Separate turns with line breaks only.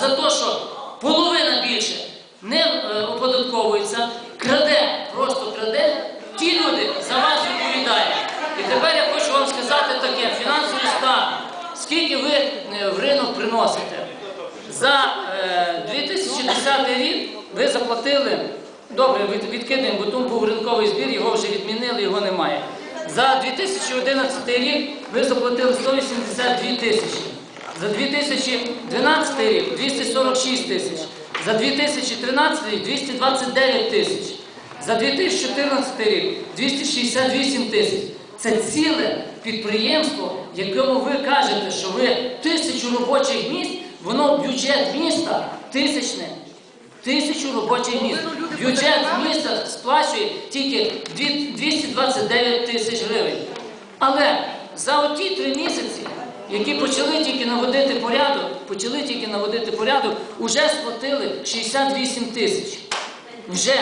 за те, що половина більше не е, оподатковується, краде, просто краде, ті люди за вас відповідають. І тепер я хочу вам сказати таке: фінансовий стан, скільки ви е, в ринок приносите? За е, 2010 рік ви заплатили, добре, від- відкидаємо, бо тому був ринковий збір, його вже відмінили, його немає. За 2011 рік ви заплатили 182 тисячі. За 2012 рік 246 тисяч. За 2013 рік 229 тисяч. За 2014 рік 268 тисяч. Це ціле підприємство, якому ви кажете, що ви тисячу робочих місць, воно бюджет міста тисячне. Тисячу робочих місць. Бюджет міста сплачує тільки 229 тисяч гривень. Але за оті три місяці, які почали тільки наводити порядок, почали тільки наводити порядок, уже сплатили 68 тисяч. Вже